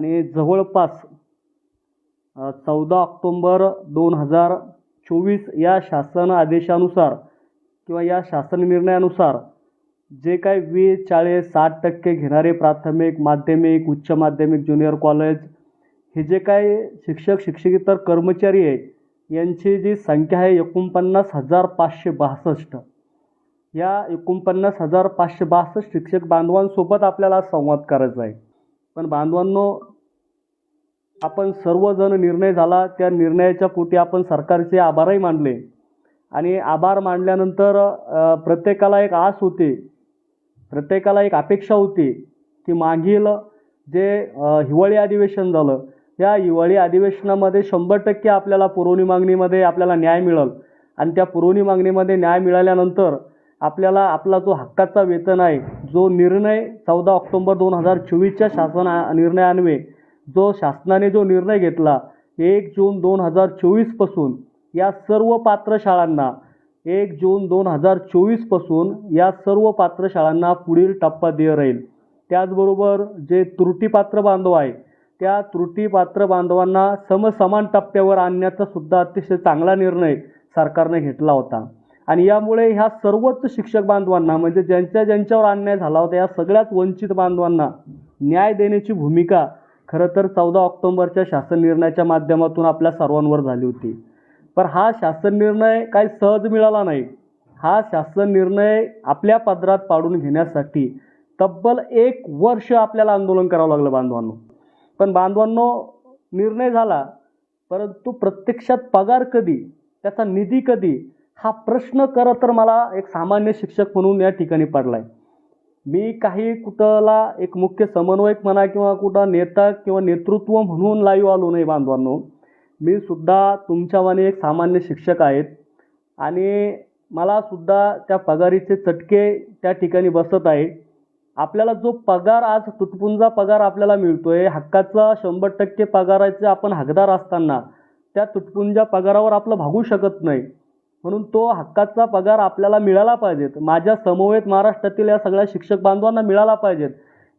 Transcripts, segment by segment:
आणि जवळपास चौदा ऑक्टोंबर दोन हजार चोवीस या शासन आदेशानुसार किंवा या शासन निर्णयानुसार जे काय वीस चाळीस साठ टक्के घेणारे प्राथमिक माध्यमिक उच्च माध्यमिक ज्युनियर कॉलेज हे जे काही शिक्षक शिक्षकेतर कर्मचारी आहे यांची जी संख्या आहे एकोणपन्नास हजार पाचशे बासष्ट. या एकोणपन्नास हजार पाचशे बासष्ट शिक्षक बांधवांसोबत आपल्याला संवाद करायचा आहे. पण बांधवांनो आपण सर्वजण निर्णय झाला त्या निर्णयाच्या पोटी आपण सरकारचे आभारही मानले. आणि आभार मानल्यानंतर प्रत्येकाला एक आस होती प्रत्येकाला एक अपेक्षा होती की मागील जे हिवाळी अधिवेशन झालं या हिवाळी अधिवेशनामध्ये शंभर टक्के आपल्याला पुरवणी मागणीमध्ये आपल्याला न्याय मिळेल. आणि त्या पुरवणी मागणीमध्ये न्याय मिळाल्यानंतर आपल्याला आपला जो हक्काचा वेतन आहे जो निर्णय चौदा ऑक्टोंबर दोन हजार चोवीसच्या शासन आ- निर्णयान्वये जो शासनाने जो निर्णय घेतला एक जून दोन हजार चोवीसपासून या सर्व पात्र शाळांना एक जून दोन हजार चोवीसपासून या सर्व पात्र शाळांना पुढील टप्पा देय राहील. त्याचबरोबर जे त्रुटीपात्र बांधव आहे त्या त्रुटीपात्र बांधवांना समसमान टप्प्यावर आणण्याचा सुद्धा अतिशय चांगला निर्णय सरकारने घेतला होता. आणि यामुळे ह्या सर्वच शिक्षक बांधवांना म्हणजे ज्यांच्या ज्यांच्यावर अन्याय झाला होता या सगळ्याच वंचित बांधवांना न्याय देण्याची भूमिका खरं तर चौदा ऑक्टोंबरच्या शासन निर्णयाच्या माध्यमातून आपल्या सर्वांवर झाली होती. पण हा शासन निर्णय काही सहज मिळाला नाही. हा शासन निर्णय आपल्या पदरात पाडून घेण्यासाठी तब्बल एक वर्ष आपल्याला आंदोलन करावं लागलं बांधवांनो. पण बांधवांनो निर्णय झाला परंतु प्रत्यक्षात पगार कधी त्याचा निधी कधी हा प्रश्न खरं तर मला एक सामान्य शिक्षक म्हणून या ठिकाणी पडला आहे मी काही कुठला एक मुख्य समन्वयक म्हणा किंवा कुठं नेता किंवा नेतृत्व म्हणून लाईव्ह आलो नाही बांधवांनो. मी सुद्धा तुमच्यावाने एक सामान्य शिक्षक आहेत. आणि मला सुद्धा त्या पगारीचे चटके त्या ठिकाणी बसत आहे. आपल्याला जो पगार आज तुटपुंजा पगार आपल्याला मिळतो आहे हक्काचा शंभर टक्के पगाराचे आपण हकदार असताना त्या तुटपुंजा पगारावर आपलं भागू शकत नाही. म्हणून तो हक्काचा पगार आपल्याला मिळाला पाहिजेत. माझ्या समवेत महाराष्ट्रातील या सगळ्या शिक्षक बांधवांना मिळाला पाहिजेत.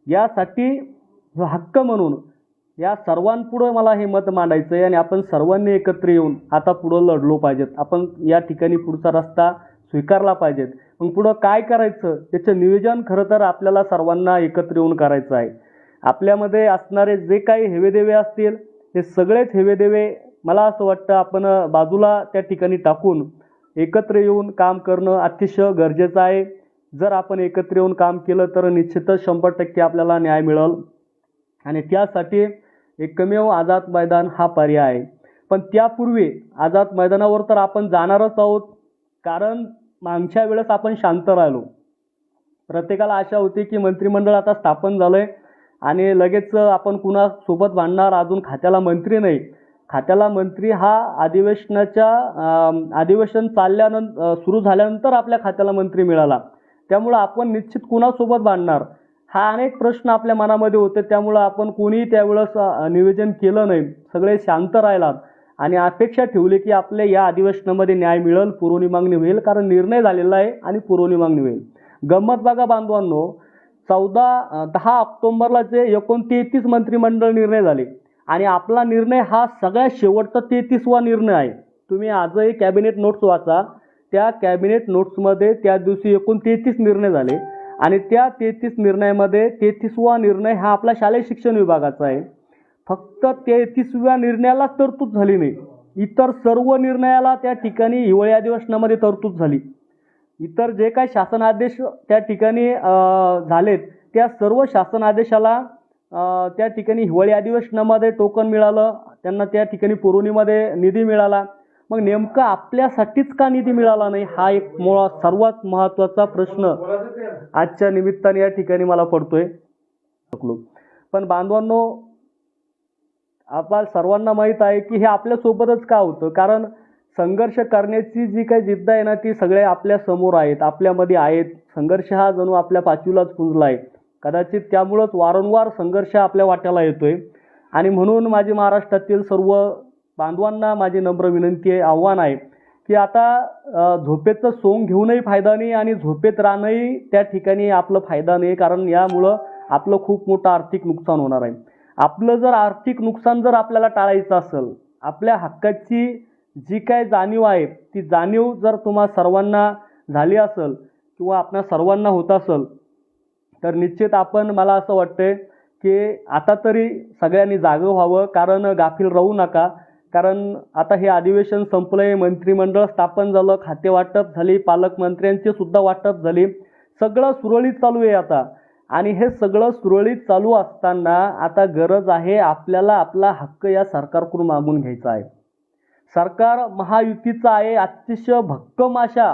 यासाठी हक्क म्हणून या सर्वांपुढं मला हे मत मांडायचं आहे आणि आपण सर्वांनी एकत्र येऊन आता पुढं लढलो पाहिजेत. आपण या ठिकाणी पुढचा रस्ता स्वीकारला पाहिजेत. मग पुढं काय करायचं? त्याचं नियोजन खरं तर आपल्याला सर्वांना एकत्र येऊन करायचं आहे. आपल्यामध्ये असणारे जे काही हेवेदेवे असतील ते सगळेच हेवेदेवे मला असं वाटतं आपण बाजूला त्या ठिकाणी टाकून एकत्र येऊन काम करणं अतिशय गरजेचं आहे. जर आपण एकत्र येऊन काम केलं तर निश्चितच शंभर टक्के आपल्याला न्याय मिळेल. आणि त्यासाठी एकमेव आझाद मैदान हा पर्याय आहे. पण त्यापूर्वी आझाद मैदानावर तर आपण जाणारच आहोत. कारण मागच्या वेळेस आपण शांत राहिलो. प्रत्येकाला आशा होती की मंत्रिमंडळ आता स्थापन झालं आहे आणि लगेच आपण कुणासोबत भांडणार अजून खात्याला मंत्री नाही. खात्याला मंत्री हा अधिवेशनाच्या अधिवेशन चालल्यानंतर सुरू झाल्यानंतर आपल्या खात्याला मंत्री मिळाला. त्यामुळं आपण निश्चित कुणासोबत बांधणार? हा अनेक प्रश्न आपल्या मनामध्ये होते. त्यामुळं आपण कोणीही त्यावेळेस निवेदन केलं नाही. सगळे शांत राहिलात. आणि अपेक्षा ठेवली की आपल्या या अधिवेशनामध्ये न्याय मिळेल पुरवणी मागणी होईल कारण निर्णय झालेला आहे आणि पुरवणी मागणी होईल. गंमत बघा बांधवांनो. चौदा दहा ऑक्टोंबरला जे एकोणतेतीस मंत्रिमंडळ निर्णय झाले. आणि आपला निर्णय हा सगळ्यात शेवटचा तेहतीसवा निर्णय आहे. तुम्ही आजही कॅबिनेट नोट्स वाचा. त्या कॅबिनेट नोट्समध्ये त्या दिवशी एकूण तेहतीस निर्णय झाले. आणि त्या तेहतीस निर्णयामध्ये तेहतीसवा निर्णय हा आपला शालेय शिक्षण विभागाचा आहे. फक्त तेहतीसव्या निर्णयाला तरतूद झाली नाही. इतर सर्व निर्णयाला त्या ठिकाणी हिवाळी अधिवेशनामध्ये तरतूद झाली. इतर जे काही शासन आदेश त्या ठिकाणी झालेत त्या सर्व शासन आदेशाला त्या ठिकाणी हिवाळी अधिवेशनामध्ये टोकन मिळालं त्यांना त्या ठिकाणी पुरवणीमध्ये निधी मिळाला. मग नेमकं आपल्यासाठीच का निधी मिळाला नाही? हा एक मुळा सर्वात महत्त्वाचा प्रश्न आजच्या निमित्ताने या ठिकाणी मला पडतोय. पण बांधवांनो आपण सर्वांना माहीत आहे की हे आपल्यासोबतच का होतं? कारण संघर्ष करण्याची जी काही जिद्द आहे ना ती सगळे आपल्यासमोर आहेत आपल्यामध्ये आहेत. संघर्ष हा जणू आपल्या पाचवीलाच पुंजला आहे. कदाचित त्यामुळंच वारंवार संघर्ष आपल्या वाट्याला येतोय. आणि म्हणून माझी महाराष्ट्रातील सर्व बांधवांना माझी नम्र विनंती आहे आव्हान आहे की आता अ, झोपेचं सोंग घेऊनही फायदा नाही आणि झोपेत राहणंही त्या ठिकाणी आपलं फायदा नाही कारण यामुळं आपलं खूप मोठं आर्थिक नुकसान होणार आहे. आपलं जर आर्थिक नुकसान जर आपल्याला टाळायचं असेल आपल्या हक्काची जी काय जाणीव आहे ती जाणीव जर तुम्हा सर्वांना झाली असेल किंवा आपल्या सर्वांना होत असेल तर निश्चित आपण मला असं वाटतंय की आता तरी सगळ्यांनी जागं व्हावं कारण गाफील राहू नका. कारण आता हे अधिवेशन संपलंय मंत्रिमंडळ स्थापन झालं खाते वाटप झाली पालकमंत्र्यांची सुद्धा वाटप झाली. सगळं सुरळीत चालू आहे आता. आणि हे सगळं सुरळीत चालू असताना आता गरज आहे आपल्याला आपला हक्क या सरकारकडून मागून घ्यायचा आहे. सरकार महायुतीचं आहे अतिशय भक्कम अशा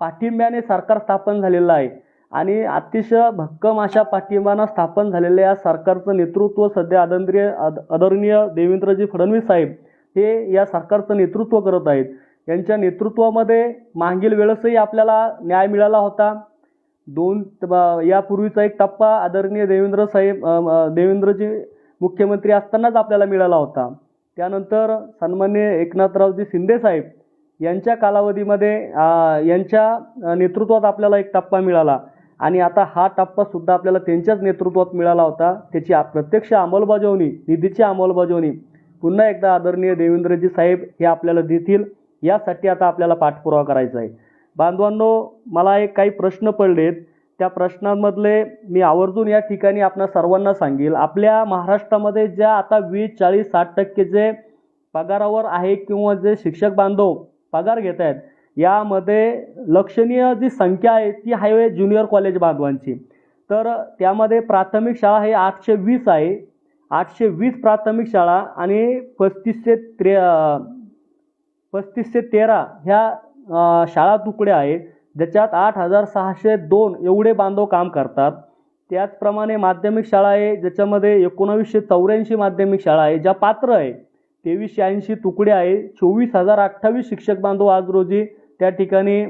पाठिंब्याने सरकार स्थापन झालेलं आहे. आणि अतिशय भक्कम अशा पाठिंबानं स्थापन झालेल्या या सरकारचं नेतृत्व सध्या आदरणीय आद- आदरणीय देवेंद्रजी फडणवीस साहेब हे या सरकारचं नेतृत्व करत आहेत. यांच्या नेतृत्वामध्ये मागील वेळेसही आपल्याला न्याय मिळाला होता. दोन यापूर्वीचा एक टप्पा आदरणीय देवेंद्र साहेब देवेंद्रजी मुख्यमंत्री असतानाच आपल्याला मिळाला होता. त्यानंतर सन्मान्य एकनाथरावजी शिंदे साहेब यांच्या कालावधीमध्ये यांच्या नेतृत्वात आपल्याला एक टप्पा मिळाला. आणि आता हा टप्पा सुद्धा आपल्याला त्यांच्याच नेतृत्वात मिळाला होता. त्याची प्रत्यक्ष अंमलबजावणी निधीची अंमलबजावणी पुन्हा एकदा आदरणीय देवेंद्रजी साहेब हे आपल्याला देतील. यासाठी आता आपल्याला पाठपुरावा करायचा आहे. बांधवांनो मला एक काही प्रश्न पडलेत. त्या प्रश्नांमधले मी आवर्जून या ठिकाणी आपणा सर्वांना सांगेल. आपल्या महाराष्ट्रामध्ये ज्या आता वीस चाळीस साठ टक्के जे पगारावर आहे किंवा जे शिक्षक बांधव पगार घेत आहेत यामध्ये लक्षणीय जी संख्या आहे ती आहे ज्युनियर कॉलेज बांधवांची. तर त्यामध्ये प्राथमिक शाळा हे आठशे वीस आहे. आठशे वीस प्राथमिक शाळा आणि पस्तीसशे त्रे पस्तीसशे तेरा ह्या शाळा तुकड्या आहेत. ज्याच्यात आठ हजार सहाशे दोन एवढे बांधव काम करतात. त्याचप्रमाणे माध्यमिक शाळा आहे ज्याच्यामध्ये एकोणावीसशे चौऱ्याऐंशी माध्यमिक शाळा आहे ज्या पात्र आहे. तेवीसशे ऐंशी तुकडे आहे. चोवीस हजार अठ्ठावीस शिक्षक बांधव आज रोजी त्या ठिकाणी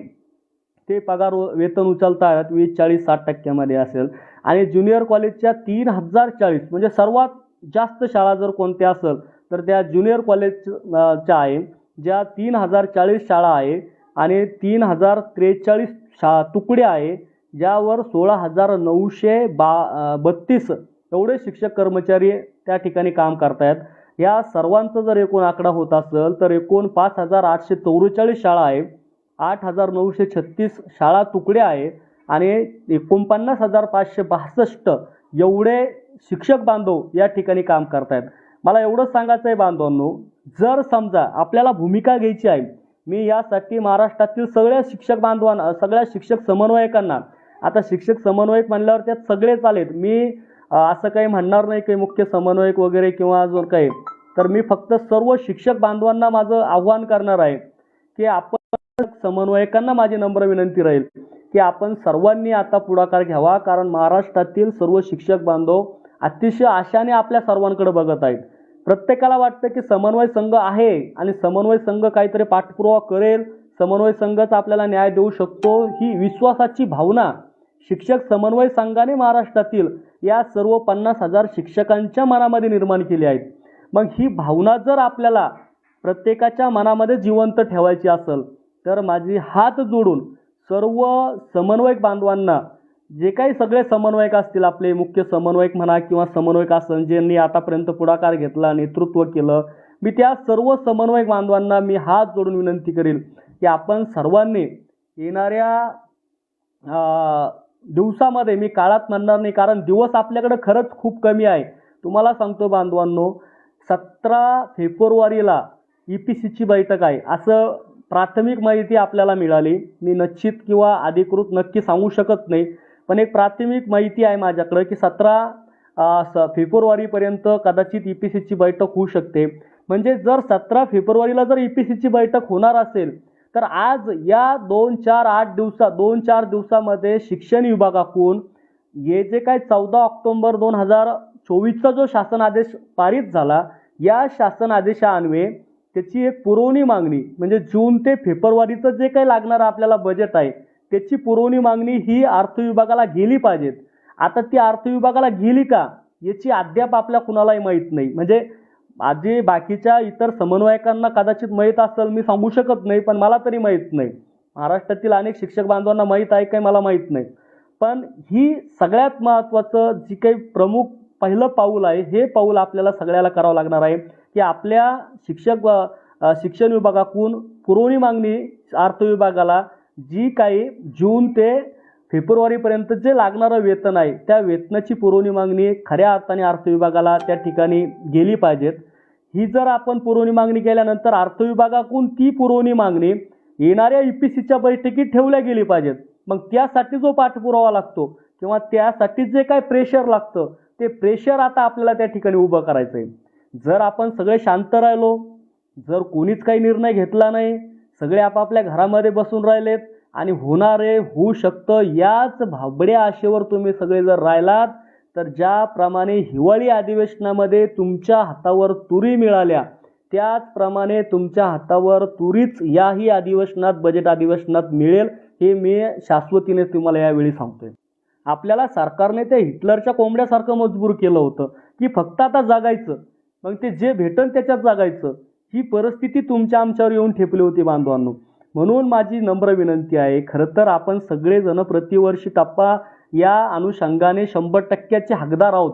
ते पगार व- वेतन उचलतात वीस चाळीस साठ टक्क्यामध्ये असेल. आणि ज्युनियर कॉलेजच्या तीन हजार चाळीस म्हणजे सर्वात जास्त शाळा जर कोणत्या असेल तर त्या ज्युनियर कॉलेजच्या आहे ज्या तीन हजार चाळीस शाळा आहे आणि तीन हजार त्रेचाळीस शा तुकड्या आहे ज्यावर सोळा हजार नऊशे बा बत्तीस एवढे शिक्षक कर्मचारी त्या ठिकाणी काम करतायत. या सर्वांचा जर एकूण आकडा होत असेल तर एकूण पाच हजार आठशे चौवेचाळीस शाळा आहे. आठ हजार नऊशे छत्तीस शाळा तुकड्या आहे आणि एकोणपन्नास हजार पाचशे बासष्ट एवढे शिक्षक बांधव या ठिकाणी काम करतायत. मला एवढंच सांगायचं आहे बांधवांनो जर समजा आपल्याला भूमिका घ्यायची आहे मी यासाठी महाराष्ट्रातील सगळ्या शिक्षक बांधवांना सगळ्या शिक्षक समन्वयकांना आता शिक्षक समन्वयक म्हणल्यावर त्यात सगळेच आलेत. मी असं काही म्हणणार नाही काही मुख्य समन्वयक वगैरे किंवा अजून काही. तर मी फक्त सर्व शिक्षक बांधवांना माझं आव्हान करणार आहे की आपण समन्वयकांना माझी नम्र विनंती राहील की आपण सर्वांनी आता पुढाकार घ्यावा कारण महाराष्ट्रातील सर्व शिक्षक बांधव अतिशय आशाने आपल्या सर्वांकडे बघत आहेत. प्रत्येकाला वाटतं की समन्वय संघ आहे आणि समन्वय संघ काहीतरी पाठपुरावा करेल समन्वय संघच आपल्याला न्याय देऊ शकतो ही विश्वासाची भावना शिक्षक समन्वय संघाने महाराष्ट्रातील या सर्व पन्नास हजार शिक्षकांच्या मनामध्ये निर्माण केली आहेत. मग ही भावना जर आपल्याला प्रत्येकाच्या मनामध्ये जिवंत ठेवायची असेल तर माझी हात जोडून सर्व समन्वयक बांधवांना जे काही सगळे समन्वयक असतील आपले मुख्य समन्वयक म्हणा किंवा समन्वयक असन ज्यांनी आतापर्यंत पुढाकार घेतला नेतृत्व केलं मी त्या सर्व समन्वयक बांधवांना मी हात जोडून विनंती करेल की आपण सर्वांनी येणाऱ्या दिवसामध्ये मी काळात म्हणणार नाही कारण दिवस आपल्याकडे खरंच खूप कमी आहे. तुम्हाला सांगतो बांधवांनो सतरा फेब्रुवारीला ई पी सीची बैठक आहे. असं प्राथमिक माहिती आपल्याला मिळाली. मी निश्चित किंवा अधिकृत नक्की सांगू शकत नाही. पण एक प्राथमिक माहिती आहे माझ्याकडं की सतरा स फेब्रुवारीपर्यंत कदाचित ई पी सीची बैठक होऊ शकते. म्हणजे जर सतरा फेब्रुवारीला जर ई पी सीची बैठक होणार असेल तर आज या दोन चार आठ दिवसा दोन चार दिवसामध्ये शिक्षण विभागाकडून हे जे काय चौदा ऑक्टोंबर दोन हजार चोवीसचा जो शासन आदेश पारित झाला या शासन आदेशान्वये त्याची एक पुरवणी मागणी म्हणजे जून ते फेब्रुवारीचं जे काही लागणारं आपल्याला बजेट आहे त्याची पुरवणी मागणी ही अर्थ विभागाला गेली पाहिजेत. आता ती अर्थ विभागाला गेली का याची अद्याप आपल्या कुणालाही माहीत नाही. म्हणजे आधी बाकीच्या इतर समन्वयकांना कदाचित माहीत असेल मी सांगू शकत नाही पण मला तरी माहीत नाही. महाराष्ट्रातील अनेक शिक्षक बांधवांना माहीत आहे काही मला माहीत नाही. पण ही सगळ्यात महत्त्वाचं जी काही प्रमुख पहिलं पाऊल आहे हे पाऊल आपल्याला सगळ्याला करावं लागणार आहे की आपल्या शिक्षक शिक्षण विभागाकडून पुरवणी मागणी अर्थ विभागाला जी काही जून ते फेब्रुवारीपर्यंत जे लागणारं वेतन आहे त्या वेतनाची पुरवणी मागणी खऱ्या अर्थाने अर्थ विभागाला त्या ठिकाणी गेली पाहिजेत. ही जर आपण पुरवणी मागणी केल्यानंतर अर्थ विभागाकडून ती पुरवणी मागणी येणाऱ्या ई पी सीच्या बैठकीत ठेवल्या गेली पाहिजेत. मग त्यासाठी जो पाठपुरावा लागतो किंवा त्यासाठी जे काय प्रेशर लागतं ते प्रेशर आता आपल्याला त्या ठिकाणी उभं करायचं आहे जर आपण सगळे शांत राहिलो जर कोणीच काही निर्णय घेतला नाही सगळे आपापल्या घरामध्ये बसून राहिलेत आणि होणारे होऊ शकतं याच भाबड्या आशेवर तुम्ही सगळे जर राहिलात तर ज्याप्रमाणे हिवाळी अधिवेशनामध्ये तुमच्या हातावर तुरी मिळाल्या त्याचप्रमाणे तुमच्या हातावर तुरीच याही अधिवेशनात बजेट अधिवेशनात मिळेल हे मी शाश्वतीने तुम्हाला यावेळी सांगतोय. आपल्याला सरकारने ते हिटलरच्या कोंबड्यासारखं मजबूर केलं होतं की फक्त आता जागायचं. मग ते जे भेटन त्याच्यात जागायचं. ही परिस्थिती तुमच्या आमच्यावर येऊन ठेपली होती बांधवांनो. म्हणून माझी नम्र विनंती आहे खरं तर आपण सगळेजण प्रतिवर्षी टप्पा या अनुषंगाने शंभर टक्क्याचे हकदार आहोत.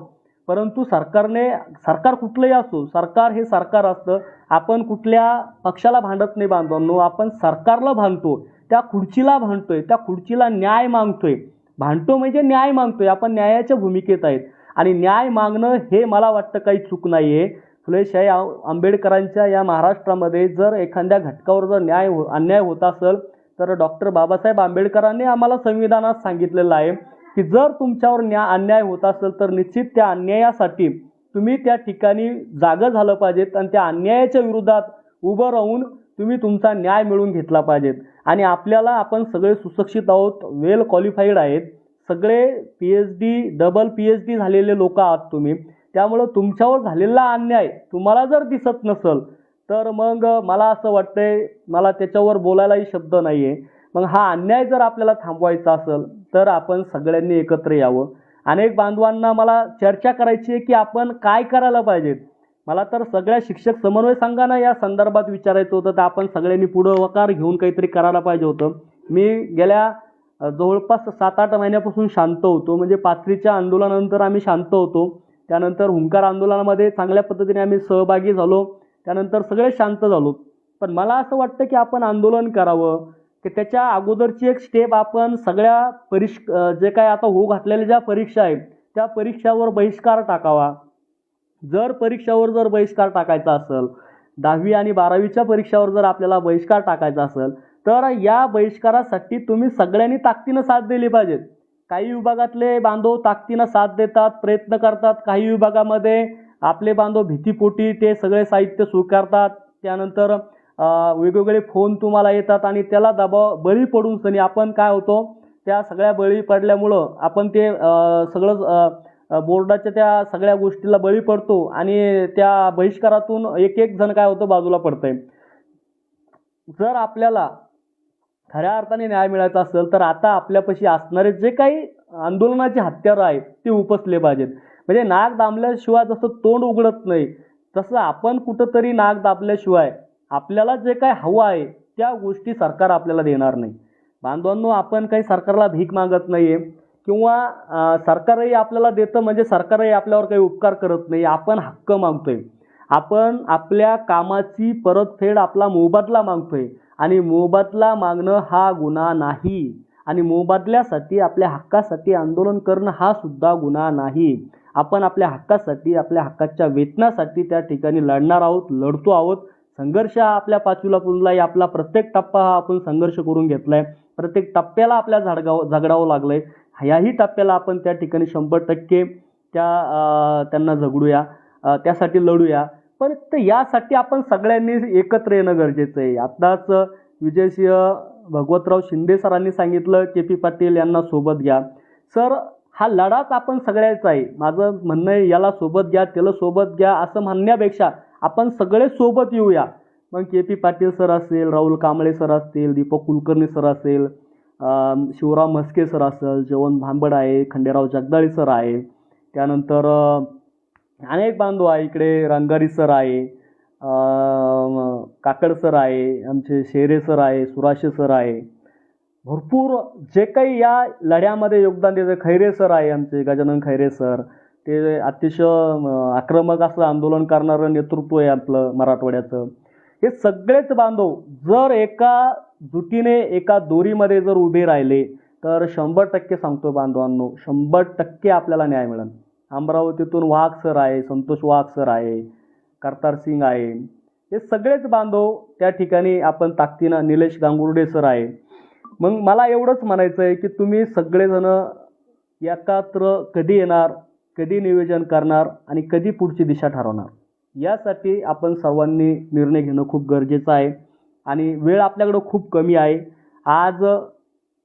परंतु सरकारने सरकार कुठलंही असो सरकार हे सरकार असतं. आपण कुठल्या पक्षाला भांडत नाही बांधवांनो. आपण सरकारला भांडतो. त्या खुर्चीला भांडतोय त्या खुर्चीला न्याय मागतोय. भांडतो म्हणजे न्याय मागतोय. आपण न्यायाच्या भूमिकेत आहेत. आणि न्याय मागणं हे मला वाटतं काही चूक नाही आहे फुलेशाही आंबेडकरांच्या या महाराष्ट्रामध्ये जर एखाद्या घटकावर जर न्याय हो अन्याय होत असेल तर डॉक्टर बाबासाहेब आंबेडकरांनी आम्हाला संविधानात सांगितलेलं आहे की जर तुमच्यावर न्या अन्याय होत असेल तर निश्चित त्या अन्यायासाठी तुम्ही त्या ठिकाणी जागं झालं पाहिजेत आणि त्या अन्यायाच्या विरोधात उभं राहून तुम्ही तुमचा न्याय मिळवून घेतला पाहिजेत. आणि आपल्याला आपण सगळे सुशिक्षित आहोत वेल क्वालिफाईड आहेत. सगळे P H D double P H D झालेले लोक आहात तुम्ही. त्यामुळं तुमच्यावर झालेला अन्याय तुम्हाला जर दिसत नसेल तर मग मला असं वाटतंय मला त्याच्यावर बोलायलाही शब्द नाही आहे मग हा अन्याय जर आपल्याला थांबवायचा असेल तर आपण सगळ्यांनी एकत्र यावं. अनेक बांधवांना मला चर्चा करायची आहे की आपण काय करायला पाहिजेत? मला तर सगळ्या शिक्षक समन्वय संघानं या संदर्भात विचारायचं होतं तर आपण सगळ्यांनी पुढं वकार घेऊन काहीतरी करायला पाहिजे होतं. मी गेल्या जवळपास सात आठ महिन्यापासून शांत होतो. म्हणजे पाथरीच्या आंदोलनानंतर आम्ही शांत होतो. त्यानंतर हुंकार आंदोलनामध्ये चांगल्या पद्धतीने आम्ही सहभागी झालो. त्यानंतर सगळे शांत झालो. पण मला असं वाटतं की आपण आंदोलन करावं की त्याच्या अगोदरची एक स्टेप आपण सगळ्या परिष जे काय आता होऊ घातलेल्या ज्या परीक्षा आहेत त्या परीक्षावर बहिष्कार टाकावा. जर परीक्षावर जर बहिष्कार टाकायचा असेल दहावी आणि बारावीच्या परीक्षावर जर आपल्याला बहिष्कार टाकायचा असेल तर या बहिष्कारासाठी तुम्ही सगळ्यांनी ताकदीनं साथ दिली पाहिजेत काही विभागातले बांधव ताकदीनं साथ देतात प्रयत्न करतात. काही विभागामध्ये आपले बांधव भीतीपोटी ते सगळे साहित्य स्वीकारतात. त्यानंतर वेगवेगळे फोन तुम्हाला येतात आणि त्याला दबाव बळी पडून सनी आपण काय होतो त्या सगळ्या बळी पडल्यामुळं आपण ते सगळं बोर्डाच्या त्या सगळ्या गोष्टीला बळी पडतो आणि त्या बहिष्कारातून एक एक जण काय होतं बाजूला पडतंय. जर आपल्याला खऱ्या अर्थाने न्याय मिळायचा असेल तर आता आपल्यापाशी असणारे जे काही आंदोलनाचे हत्यारं आहेत ते उपसले पाहिजेत. म्हणजे नाक दाबल्याशिवाय जसं तोंड उघडत नाही तसं आपण कुठंतरी नाक दाबल्याशिवाय आपल्याला जे काय हवं आहे त्या गोष्टी सरकार आपल्याला देणार नाही. बांधवांनो आपण काही सरकारला भीक मागत नाही आहे किंवा सरकारही आपल्याला देतं म्हणजे सरकारही आपल्यावर काही उपकार करत नाही. आपण हक्क मागतोय. आपण आपल्या कामाची परतफेड आपला मोबदला मागतोय. आणि मोबदला मागणं हा गुन्हा नाही. आणि मोबदल्यासाठी आपल्या हक्कासाठी आंदोलन करणं हा सुद्धा गुन्हा नाही. आपण आपल्या हक्कासाठी आपल्या हक्काच्या वेतनासाठी त्या ठिकाणी लढणार आहोत लढतो आहोत. संघर्ष हा आपल्या पाचवीला पुजलाय आपला प्रत्येक टप्पा हा आपण संघर्ष करून घेतलाय. प्रत्येक टप्प्याला आपल्या झाडगाव झगडावं लागलंय. ह्याही टप्प्याला आपण त्या ठिकाणी शंभर टक्के त्या त्यांना झगडूया त्यासाठी लढूया. पण तर यासाठी आपण सगळ्यांनी एकत्र येणं गरजेचं आहे. आत्ताच विजयसिंह भगवतराव शिंदे सरांनी सांगितलं के पी पाटील यांना सोबत घ्या. सर हा लढाच आपण सगळ्याचा आहे. माझं म्हणणं आहे याला सोबत घ्या त्याला सोबत घ्या असं म्हणण्यापेक्षा आपण सगळे सोबत येऊया. मग के पी पाटील सर असेल राहुल कांबळे सर असतील दीपक कुलकर्णी सर असेल शिवराम म्हस्के सर असेल जेवण भांबड आहे खंडेराव जगदाळे सर आहे. त्यानंतर अनेक बांधव आहे इकडे. रंगारी सर आहे काकड सर आहे आमचे शेरे सर आहे सुराशे सर आहे. भरपूर जे काही या लढ्यामध्ये योगदान देतं खैरे सर आहे आमचे गजानन खैरे सर. ते अतिशय आक्रमक असं आंदोलन करणारं नेतृत्व आहे आपलं मराठवाड्याचं. हे सगळेच बांधव जर एका जुटीने एका दोरीमध्ये जर उभे राहिले तर शंभर टक्के सांगतो बांधवांनो शंभर टक्के आपल्याला न्याय मिळेल. अमरावतीतून वाघ सर आहे संतोष वाघ सर आहे करतार सिंग आहे. हे सगळेच बांधव त्या ठिकाणी आपण ताकदीनं निलेश गांगुर्डे सर आहे. मग मला एवढंच म्हणायचं आहे की तुम्ही सगळेजणं एकत्र कधी येणार कधी नियोजन करणार आणि कधी पुढची दिशा ठरवणार? यासाठी आपण सर्वांनी निर्णय घेणं खूप गरजेचं आहे. आणि वेळ आपल्याकडं खूप कमी आहे. आज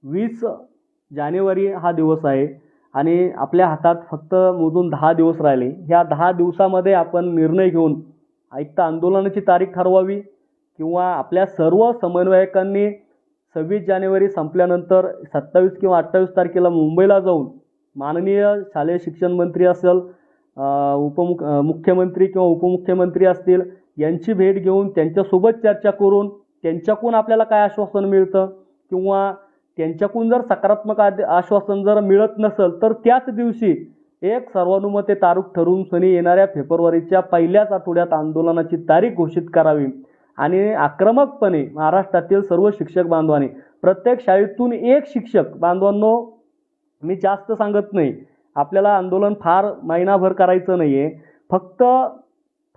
वीस जानेवारी हा दिवस आहे आणि आपल्या हातात फक्त मोजून दहा दिवस राहिले. ह्या दहा दिवसामध्ये आपण निर्णय घेऊन एकतर आंदोलनाची तारीख ठरवावी किंवा आपल्या सर्व समन्वयकांनी सव्वीस जानेवारी संपल्यानंतर सत्तावीस किंवा अठ्ठावीस तारखेला मुंबईला जाऊन माननीय शालेय शिक्षण मंत्री असेल उपमुख मुख्यमंत्री किंवा उपमुख्यमंत्री असतील यांची भेट घेऊन त्यांच्यासोबत चर्चा करून त्यांच्याकडून आपल्याला काय आश्वासन मिळतं? किंवा त्यांच्याकडून जर सकारात्मक आद- आश्वासन जर मिळत नसेल तर त्याच दिवशी एक सर्वानुमते तारीख ठरवून सनी येणाऱ्या फेब्रुवारीच्या पहिल्याच आठवड्यात आंदोलनाची तारीख घोषित करावी. आणि आक्रमकपणे महाराष्ट्रातील सर्व शिक्षक बांधवांनी प्रत्येक शाळेतून एक शिक्षक बांधवांनो मी जास्त सांगत नाही. आपल्याला आंदोलन फार महिनाभर करायचं नाही आहे फक्त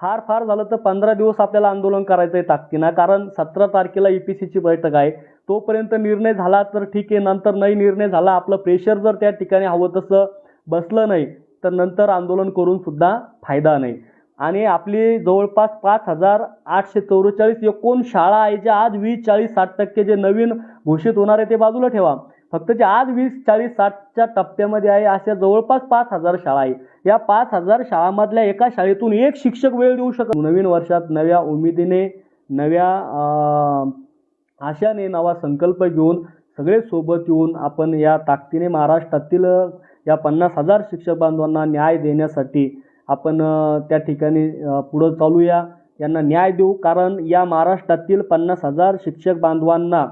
फार फार झालं तर पंधरा दिवस आपल्याला आंदोलन करायचं आहे ताकदीनं. कारण सतरा तारखेला ई पी सीची बैठक आहे. तोपर्यंत निर्णय झाला तर ठीक आहे. नंतर नाही निर्णय झाला आपलं प्रेशर जर त्या ठिकाणी हवं तसं बसलं नाही तर नंतर आंदोलन करून सुद्धा फायदा नाही. आणि आपली जवळपास पाच हजार आठशे चौवेचाळीस एकूण शाळा आहे ज्या आज वीस चाळीस साठ टक्के जे नवीन घोषित होणार आहे ते बाजूला ठेवा. फक्त जे आज वीस चाळीस साठच्या टप्प्यामध्ये आहे अशा जवळपास पाच हजार शाळा आहे. या पाच हजार शाळांमधल्या एका शाळेतून एक शिक्षक वेळ देऊ शकत नवीन वर्षात नव्या उमेदीने नव्या आशाने नवा संकल्प घेऊन सगळे सोबत येऊन आपण या ताकदीने महाराष्ट्रातील या पन्नास हजार शिक्षक बांधवांना न्याय देण्यासाठी आपण त्या ठिकाणी पुढं चालूया. यांना न्याय देऊ कारण या महाराष्ट्रातील पन्नास हजार शिक्षक बांधवांना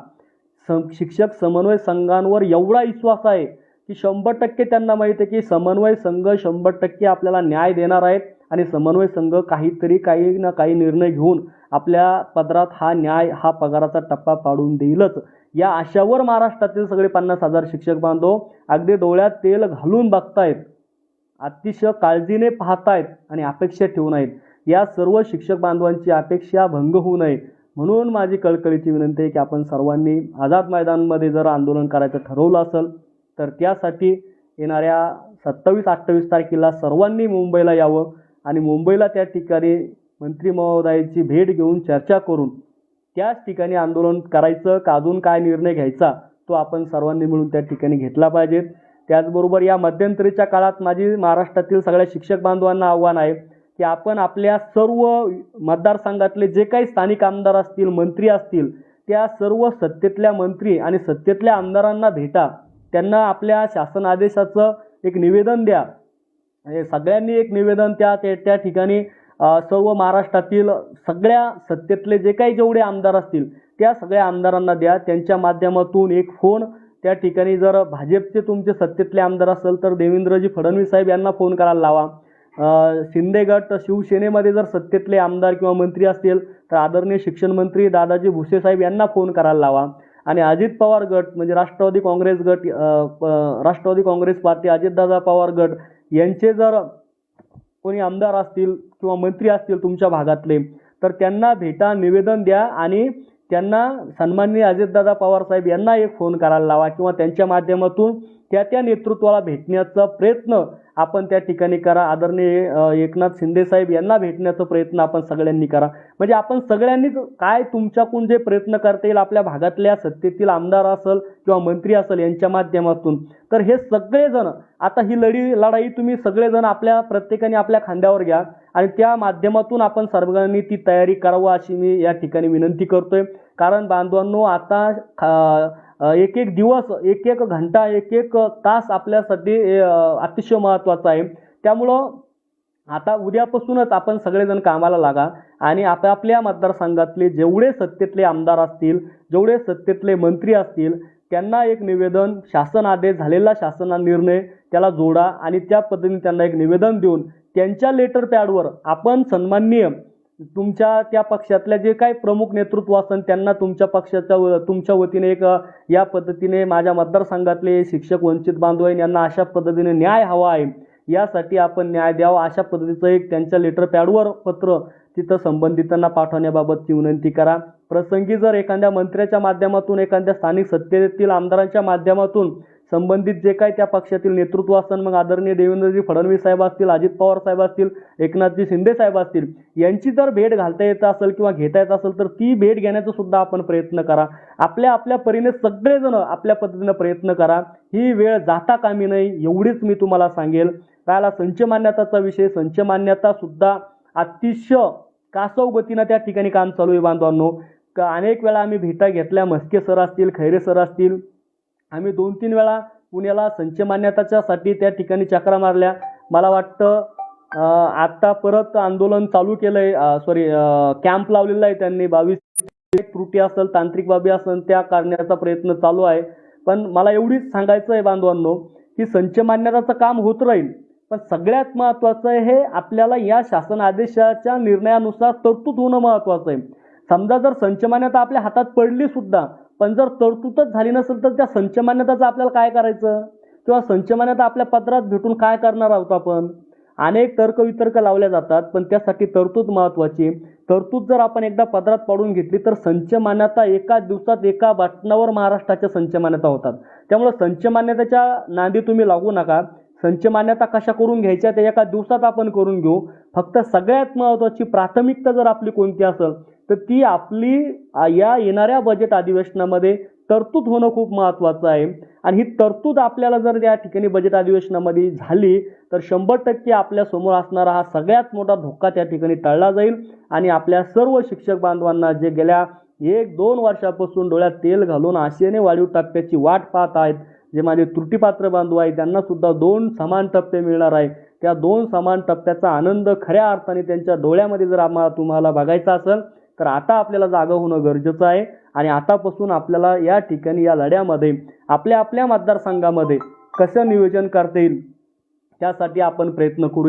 सं शिक्षक समन्वय संघांवर एवढा विश्वास आहे की शंभर टक्के त्यांना माहीत आहे की समन्वय संघ शंभर टक्के आपल्याला न्याय देणार आहेत आणि समन्वय संघ काहीतरी काही ना काही निर्णय घेऊन आपल्या पदरात हा न्याय हा पगाराचा टप्पा पाडून देईलच. या आशावर महाराष्ट्रातील सगळे पन्नास हजार शिक्षक बांधव अगदी डोळ्यात तेल घालून बघतायत अतिशय काळजीने पाहतायत आणि अपेक्षा ठेवून आहेत. या सर्व शिक्षक बांधवांची अपेक्षा भंग होऊ नये. म्हणून माझी कळकळीची विनंती आहे की आपण सर्वांनी आझाद मैदानमध्ये जर आंदोलन करायचं ठरवलं असेल तर त्यासाठी येणाऱ्या सत्तावीस अठ्ठावीस तारखेला सर्वांनी मुंबईला यावं आणि मुंबईला त्या ठिकाणी मंत्री महोदयाची भेट घेऊन चर्चा करून त्याच ठिकाणी आंदोलन करायचं का अजून काय निर्णय घ्यायचा तो आपण सर्वांनी मिळून त्या ठिकाणी घेतला पाहिजे. त्याचबरोबर या मध्यंतरीच्या काळात माझी महाराष्ट्रातील सगळ्या शिक्षक बांधवांना आव्हान आहे की आपण आपल्या सर्व मतदारसंघातले जे काही स्थानिक आमदार असतील मंत्री असतील त्या सर्व सत्तेतल्या मंत्री आणि सत्तेतल्या आमदारांना भेटा. त्यांना आपल्या शासन आदेशाचं एक निवेदन द्या. सगळ्यांनी एक निवेदन त्या त्या त्या ठिकाणी सर्व महाराष्ट्रातील सगळ्या सत्तेतले जे काही जेवढे आमदार असतील त्या सगळ्या आमदारांना द्या. त्यांच्या माध्यमातून एक फोन त्या ठिकाणी जर भाजपचे तुमचे सत्तेतले आमदार असेल तर देवेंद्रजी फडणवीस साहेब यांना फोन करायला लावा. शिंदे गट शिवसेनेमध्ये जर सत्तेतले आमदार किंवा मंत्री असतील तर आदरणीय शिक्षण मंत्री दादाजी भुसे साहेब यांना फोन करायला लावा. आणि अजित पवार गट म्हणजे राष्ट्रवादी काँग्रेस गट राष्ट्रवादी काँग्रेस पार्टी अजितदादा पवार गट यांचे जर कोणी आमदार असतील किंवा मंत्री असतील तुमच्या भागातले तर त्यांना भेटा निवेदन द्या आणि त्यांना सन्माननीय अजितदादा पवार साहेब यांना एक फोन करायला लावा किंवा त्यांच्या माध्यमातून त्या त्या नेतृत्वाला भेटण्याचा प्रयत्न आपण त्या ठिकाणी करा. आदरणीय एकनाथ शिंदेसाहेब यांना भेटण्याचा प्रयत्न आपण सगळ्यांनी करा. म्हणजे आपण सगळ्यांनीच काय तुमच्याकडून जे प्रयत्न करता येईल आपल्या भागातल्या सत्तेतील आमदार असेल किंवा मंत्री असेल यांच्या माध्यमातून. तर हे सगळेजण आता ही लढी लढाई तुम्ही सगळेजण आपल्या प्रत्येकाने आपल्या खांद्यावर घ्या. आणि त्या माध्यमातून आपण सर्वांनी ती तयारी करावं अशी मी या ठिकाणी विनंती करतोय. कारण बांधवांनो आता खा- एक एक दिवस एक एक घंटा एक एक तास आपल्यासाठी अतिशय महत्त्वाचा आहे. त्यामुळं आता उद्यापासूनच आपण सगळेजण कामाला लागा आणि आपापल्या मतदारसंघातले जेवढे सत्तेतले आमदार असतील जेवढे सत्तेतले मंत्री असतील त्यांना एक निवेदन शासन आदेश झालेला शासना निर्णय त्याला जोडा आणि त्या पद्धतीने त्यांना एक निवेदन देऊन त्यांच्या लेटर पॅडवर आपण सन्माननीय तुमच्या त्या पक्षातल्या जे काही प्रमुख नेतृत्व असेल त्यांना तुमच्या पक्षाच्या व तुमच्या वतीने एक या पद्धतीने माझ्या मतदारसंघातले शिक्षक वंचित बांधव आहे यांना अशा पद्धतीने न्याय हवा आहे यासाठी आपण न्याय द्यावा अशा पद्धतीचं एक त्यांच्या लेटर पॅडवर पत्र तिथं संबंधितांना पाठवण्याबाबतची विनंती करा. प्रसंगी जर एखाद्या मंत्र्याच्या माध्यमातून एखाद्या स्थानिक सत्तेतील आमदारांच्या माध्यमातून संबंधित जे काही त्या पक्षातील नेतृत्व असेल मग आदरणीय देवेंद्रजी फडणवीस साहेब असतील अजित पवार साहेब असतील एकनाथजी शिंदे साहेब असतील यांची जर भेट घालता येत असेल किंवा घेता येत असेल तर ती भेट घेण्याचा सुद्धा आपण प्रयत्न करा. आपल्या आपल्या परीने सगळेजण आपल्या पद्धतीनं प्रयत्न करा. ही वेळ जाता कामी नाही एवढीच मी तुम्हाला सांगेल. कायला संच मान्यताचा विषय संच मान्यता सुद्धा अतिशय कासव गतीनं त्या ठिकाणी काम चालू आहे बांधवांनो. का अनेक वेळा आम्ही भेटा घेतल्या मस्के सर असतील खैरे सर असतील आम्ही दोन तीन वेळा पुण्याला संच मान्यताच्यासाठी त्या ठिकाणी चक्रा मारल्या. मला वाटतं आत्ता परत आंदोलन चालू केलं आहे सॉरी कॅम्प लावलेला आहे त्यांनी. बावीस त्रुटी असेल तांत्रिक बाबी असेल त्या करण्याचा प्रयत्न चालू आहे. पण मला एवढीच सांगायचं आहे बांधवांनो की संच मान्यताचं काम होत राहील. पण सगळ्यात महत्त्वाचं आहे हे आपल्याला या शासन आदेशाच्या निर्णयानुसार तरतूद होणं महत्त्वाचं आहे. समजा जर संच मान्यता आपल्या हातात पडली सुद्धा पण जर तरतूदच झाली नसेल तर त्या संच मान्यताचं आपल्याला काय करायचं? किंवा संच मान्यता आपल्या पत्रात भेटून काय करणार आहोत आपण? अनेक तर्कवितर्क लावल्या जातात पण त्यासाठी तरतूद महत्त्वाची तरतूद जर आपण एकदा पदरात पाडून घेतली तर संच मान्यता एका दिवसात एका बटनावर महाराष्ट्राच्या संच मान्यता होतात. त्यामुळे संच मान्यतेच्या नांदी तुम्ही लागू नका. संच मान्यता कशा करून घ्यायच्या त्या एका दिवसात आपण करून घेऊ. फक्त सगळ्यात महत्त्वाची प्राथमिकता जर आपली कोणती असेल तर ती आपली या येणाऱ्या बजेट अधिवेशनामध्ये तरतूद होणं खूप महत्त्वाचं आहे. आणि ही तरतूद आपल्याला जर या ठिकाणी बजेट अधिवेशनामध्ये झाली तर शंभर टक्के आपल्यासमोर असणारा हा सगळ्यात मोठा धोका त्या ठिकाणी टळला जाईल. आणि आपल्या सर्व शिक्षक बांधवांना जे गेल्या एक दोन वर्षापासून डोळ्यात तेल घालून आशेने वाढीव टप्प्याची वाट पाहत आहेत जे माझे त्रुटीपात्र बांधव आहेत त्यांना सुद्धा दोन समान टप्पे मिळणार आहे त्या दोन समान टप्प्याचा आनंद खऱ्या अर्थाने त्यांच्या डोळ्यामध्ये जर आम्हाला तुम्हाला बघायचा असेल तर आता आपल्याला जागा होणं गरजेचं आहे आणि आतापासून आपल्याला या ठिकाणी या लढ्यामध्ये आपल्या आपल्या मतदारसंघामध्ये कसं नियोजन करता येईल त्यासाठी आपण प्रयत्न करू.